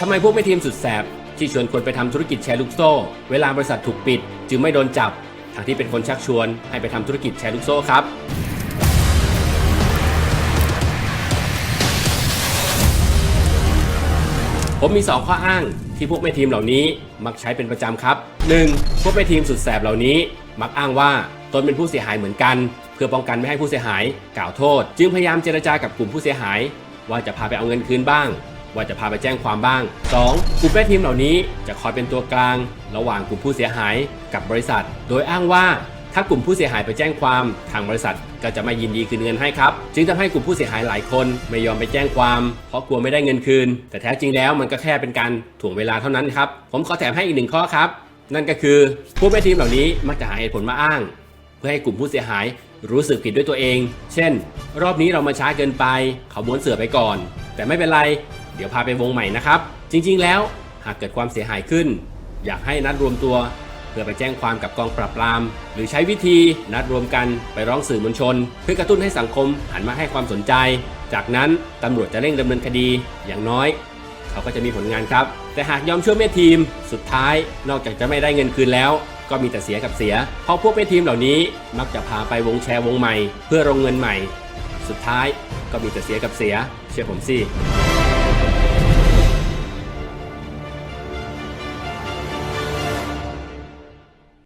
ทำไมพวกแม่ทีมสุดแสบที่ชวนคนไปทำธุรกิจแชร์ลูกโซ่ เวลาบริษัทถูกปิด จึงไม่โดนจับทางที่เป็นคนชักชวนให้ไปทำธุรกิจแชร์ลูกโซ่ครับ ผมมี 2 ข้ออ้างที่พวกแม่ทีมเหล่านี้มักใช้เป็นประจำครับ 1. พวกแม่ทีมสุดแสบเหล่านี้ มักอ้างว่าตนเป็นผู้เสียหายเหมือนกัน เพื่อป้องกันไม่ให้ผู้เสียหาย กล่าวโทษ จึงพยายามเจรจากับกลุ่มผู้เสียหาย ว่าจะพาไปเอาเงินคืนบ้าง ว่าจะพาไปแจ้งความบ้าง 2. กลุ่มแม่ทีมเหล่านี้จะคอยเป็นตัวกลาง ระหว่างกลุ่มผู้เสียหายกับบริษัท โดยอ้างว่าถ้ากลุ่มผู้เสียหายไปแจ้งความ ทางบริษัทก็จะไม่ยินดีคืนเงินให้ครับ จึงทำให้กลุ่มผู้เสียหายหลายคนไม่ยอมไปแจ้งความ เพราะกลัวไม่ได้เงินคืน แต่แท้จริงแล้วมันก็แค่เป็นการถ่วงเวลาเท่านั้นครับ ผมขอแถมให้อีกหนึ่งข้อครับ นั่นก็คือผู้แม่ทีมเหล่านี้มักจะหาเหตุผลมาอ้าง เพื่อให้กลุ่มผู้เสียหายรู้สึกผิดด้วยตัวเอง เช่น รอบนี้เรามาช้าเกินไป เขาม้วนเสือไปก่อน แต่ไม่เป็นไร เดี๋ยวพาไปวงใหม่นะครับ จริงๆ แล้วหากเกิดความเสียหายขึ้น อยากให้นัดรวมตัว เพื่อไปแจ้งความกับกองปราบปราม หรือใช้วิธีนัดรวมกันไปร้องสื่อมวลชน เพื่อกระตุ้นให้สังคมหันมาให้ความสนใจ จากนั้นตำรวจจะเร่งดำเนินคดีอย่างน้อย เขาก็จะมีผลงานครับ แต่หากยอมช่วยแม่ทีม สุดท้ายนอกจากจะไม่ได้เงินคืนแล้ว ก็มีแต่เสียกับเสีย เพราะพวกแม่ทีมเหล่านี้มักจะพาไปวงแชร์วงใหม่ เพื่อลงเงินใหม่ สุดท้ายก็มีแต่เสียกับเสีย เชื่อผมสิ